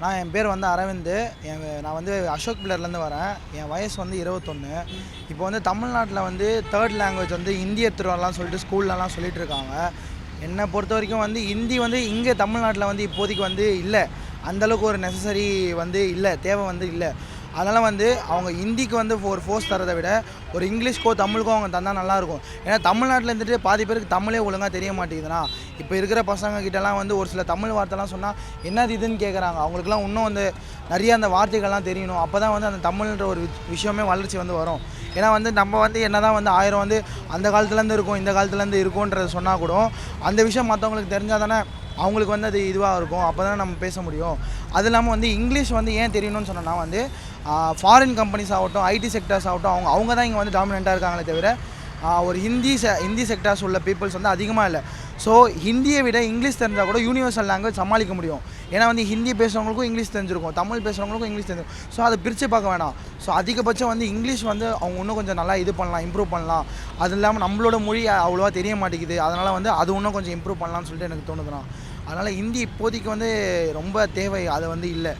நான் என் பேர் வந்து அரவிந்த். என் நான் வந்து அசோக் பில்லர்லேருந்து வரேன். என் வயசு வந்து இருபத்தொன்று இப்போ வந்து தமிழ்நாட்டில் வந்து தேர்ட் லாங்குவேஜ் வந்து இந்திய திருவாரலாம் சொல்லிட்டு ஸ்கூல்லலாம் சொல்லிட்டு இருக்காங்க என்னை பொறுத்த வரைக்கும் வந்து ஹிந்தி வந்து இங்கே தமிழ்நாட்டில் வந்து இப்போதைக்கு வந்து இல்லை. அந்தளவுக்கு ஒரு நெசசரி வந்து இல்லை தேவை வந்து இல்லை. அதனால் வந்து அவங்க ஹிந்திக்கு வந்து ஒரு ஃபோர்ஸ் தரதை விட ஒரு இங்கிலீஷ்க்கோ தமிழுக்கோ அவங்க தந்தால் நல்லாயிருக்கும். ஏன்னா தமிழ்நாட்டில் இருந்துட்டு பாதி பேருக்கு தமிழே ஒழுங்காக தெரிய மாட்டேங்குதுன்னா இப்போ இருக்கிற பசங்க கிட்டலாம் வந்து ஒரு சில தமிழ் வார்த்தைலாம் சொன்னால் என்னது இதுன்னு கேட்குறாங்க அவங்களுக்குலாம் இன்னும் வந்து நிறைய அந்த வார்த்தைகள்லாம் தெரியணும். அப்போ தான் வந்து அந்த தமிழ்ன்ற ஒரு விஷயமே வளர்ச்சி வந்து வரும். ஏன்னா வந்து நம்ம வந்து என்ன தான் வந்து ஆயிரம் வந்து அந்த காலத்துலேருந்து இருக்கும் இந்த காலத்துலேருந்து இருக்கும்ன்றது சொன்னால் கூட அந்த விஷயம் மற்றவங்களுக்கு தெரிஞ்சால் தானே அவங்களுக்கு வந்து அது இதுவாக இருக்கும். அப்போ தான் நம்ம பேச முடியும். அது இல்லாமல் வந்து இங்கிலீஷ் வந்து ஏன் தெரியணும்னு சொன்னோன்னா வந்து ஃபாரின் கம்பெனிஸ் ஆகட்டும் ஐடி செக்டர்ஸ் ஆகட்டும் அவங்க அவங்க தான் இங்கே வந்து டாமினண்ட்டாக இருக்காங்களே தவிர ஒரு ஹிந்தி செ ஹிந்தி செக்டர்ஸ் உள்ள பீப்புள்ஸ் வந்து அதிகமாக இல்லை. ஸோ ஹிந்தியை விட இங்கிலீஷ் தெரிஞ்சால் கூட யூனிவர்சல் லாங்குவேஜ் சமாளிக்க முடியும். ஏன்னா வந்து ஹிந்தி பேசுகிறவங்களுக்கும் இங்கிலீஷ் தெரிஞ்சிருக்கும். தமிழ் பேசுகிறவங்களுக்கும் இங்கிலீஷ் தெரிஞ்சிருக்கும். ஸோ அதை பிரித்து பார்க்க வேணாம். ஸோ அதிகபட்சம் வந்து இங்கிலீஷ் வந்து அவங்க இன்னும் கொஞ்சம் நல்லா இது பண்ணலாம் இம்ப்ரூவ் பண்ணலாம். அது இல்லாமல் நம்மளோட மொழி அவ்வளோவா தெரிய மாட்டேங்குது. அதனால் வந்து அது இன்னும் கொஞ்சம் இம்ப்ரூவ் பண்ணலாம்னு சொல்லிட்டு எனக்கு தோணுதுண்ணா. அதனால் ஹிந்தி இப்போதைக்கு வந்து ரொம்ப தேவை. அது வந்து இல்லை.